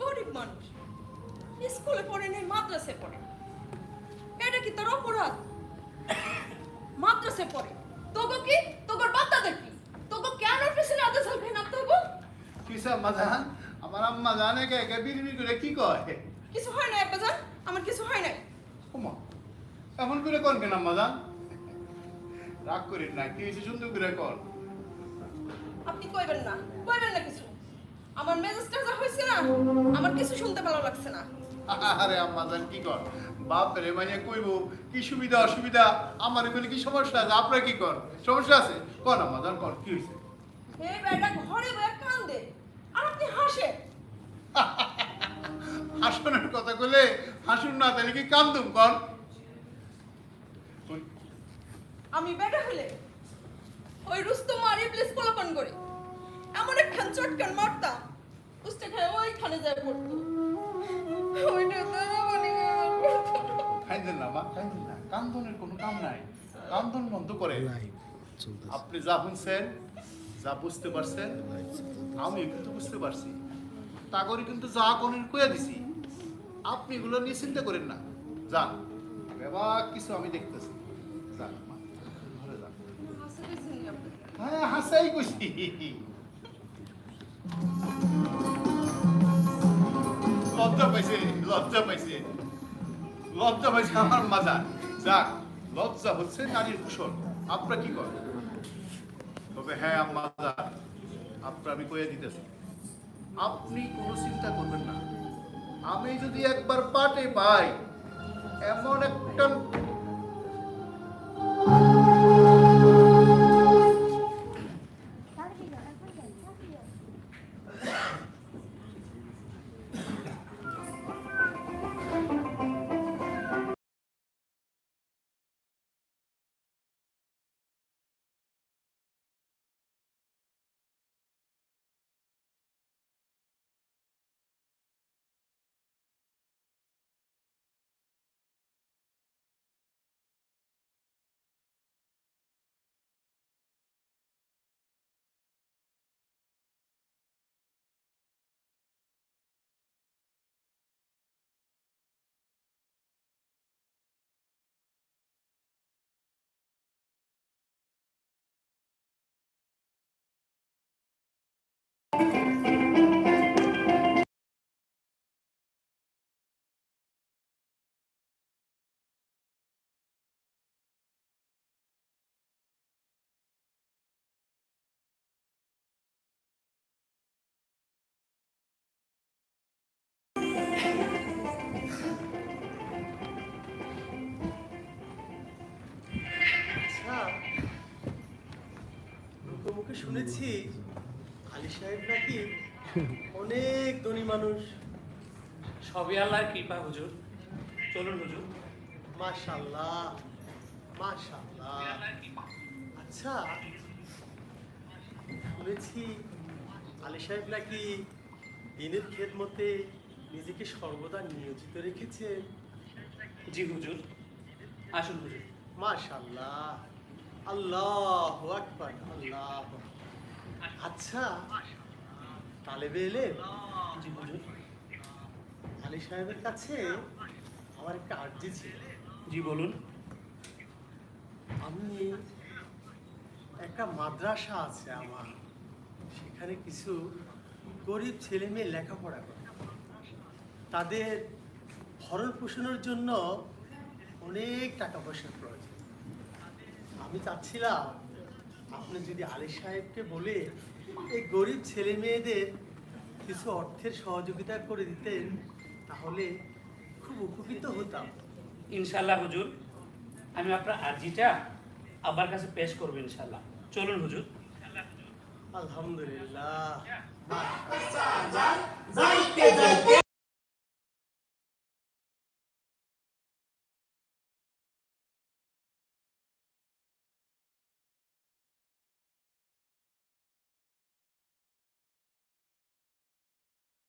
গরিব মানুষ। স্কুলে পড়ে নেই মাদ্রাসে পড়ে। এটা কি তোর অপরাধ? মাদ্রাসে পড়ে। তোকে কি? তোর বাচ্চাদের কি? তোকে কেন পিছনে আদে চলবে না তবু কিসা জান আমার আম্মা জানে কে কে করে কি কয়? কিছু হয় না আব্বাজান? আমার কিছু হয় নাই। ওমা এমন করে কোন কেন আম্মা জান রাগ করিস না কি হয়েছে সুন্দর করে কর। আপনি কইবেন না কইবেন না কিছু। আমার মেজাজটা যা হয়েছে না আমার কিছু শুনতে ভালো লাগছে না। আরে আম্মা জান কি কর? বাপ রে মানে কইব কি সুবিধা অসুবিধা? আমার এখানে কি সমস্যা আছে? আপনার কি কর? সমস্যা আছে? কোন আম্মা জান কর কি হয়েছে এই বেটা ঘরে বয়ে কান্দে আর আপনি হাসেন কইলে হাসুন না তাহলে কি কান্দুম কর? আমি বেটা হলে ওই রুস্তম আর ইবলিস পোলাপান করে। এমন একখান চটকান মারতাম উস্তে খায় ওইখানে যায় পড়তো। ওইটা তো মনে খাইতেন না মা খাইতেন না। কান্দনের কোনো কাম নাই। কান্দন বন্ধ করে। আপনি যা শুনছেন যা বুঝতে পারছেন আমি কিন্তু বুঝতে পারছি। তাগরি কিন্তু যা কোনের কয়ে দিছি। আপনি এগুলো নিয়ে চিন্তা করেন না। যান। এবার কিছু আমি দেখতেছি। যান ঘরে যান। হ্যাঁ হাসাই কইছি লজ্জা পাইছে লজ্জা পাইছে। লজ্জা পাইছে আমার মাজা যাক, লজ্জা হচ্ছে নারীর কুশল। আপনারা কি করেন? তবে হ্যাঁ আম্মা আপনার আমি কয়ে দিতেছি। আপনি কোনো চিন্তা করবেন না। আমি যদি একবার পাটে পাই এমন একটা শুনেছি আলী সাহেব নাকি অনেক ধনী মানুষ। সবই আল্লাহর কৃপা হুজুর। চলুন হুজুর। মাশাল্লাহ মাশাল্লাহ আচ্ছা শুনেছি আলী সাহেব নাকি দিনের খেদমতে নিজেকে সর্বদা নিয়োজিত রেখেছে। জি হুজুর। আসুন হুজুর। মাশাল্লাহ আল্লাহ আকবার আল্লাহ আচ্ছা তালেবে এলে? জি হুজুর আলী সাহেবের কাছে আমার একটা আর্জি ছিল। জি বলুন। আমি একটা মাদ্রাসা আছে আমার সেখানে কিছু গরিব ছেলে মেয়ে লেখাপড়া করে। তাদের ভরণ পোষণের জন্য অনেক টাকা পয়সার প্রয়োজন। আমি চাচ্ছিলাম আপনি যদি আলী সাহেবকে বলে এই গরিব ছেলে মেয়েদের কিছু অর্থের সহযোগিতা করে দিতেন তাহলে খুব উপকৃত হতাম। ইনশাল্লাহ হুজুর আমি আপনার আর্জিটা আবার কাছে পেশ করব ইনশাল্লাহ চলুন হুজুর। আলহামদুলিল্লাহ। যাইতে।